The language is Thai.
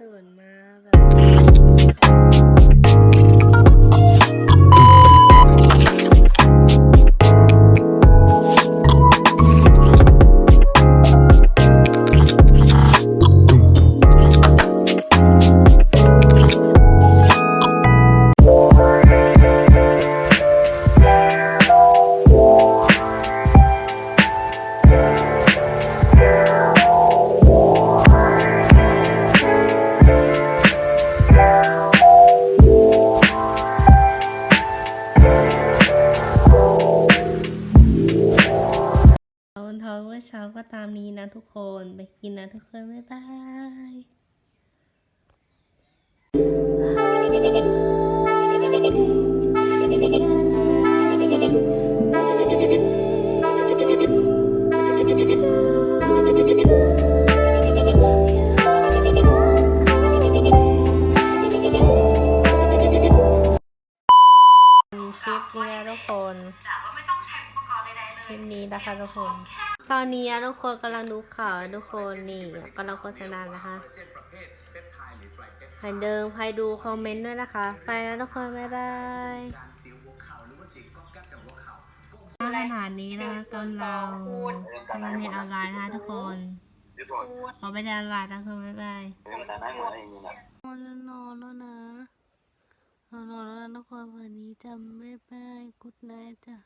ตื่นมาแบบ เอาวันทองเมื่อเช้าก็ตามนี้นะทุกคน ไปกินนะทุกคน บ๊ายบายคลิปนี้นะทุกคนคลิปนี้นะคะทุกคน ตอนนี้นะทุกคนกำลังดูข่าวนะทุกคนนี่กำลังโฆษณานะคะเหมือนเดิมใครดูคอมเมนต์ด้วยนะคะ ไปแล้วทุกคนบ๊ายบายขนาดนี้นะคะกำลังกำลังเรียนออนไลน์นะคะทุกคนขอไปเรียนออนไลน์นะทุกคนบ๊ายบายนอนแล้วนอนแล้วนะนอนแล้วนะทุกคนวันนี้จำบ๊ายบายกุ๊ดไนท์จ้ะ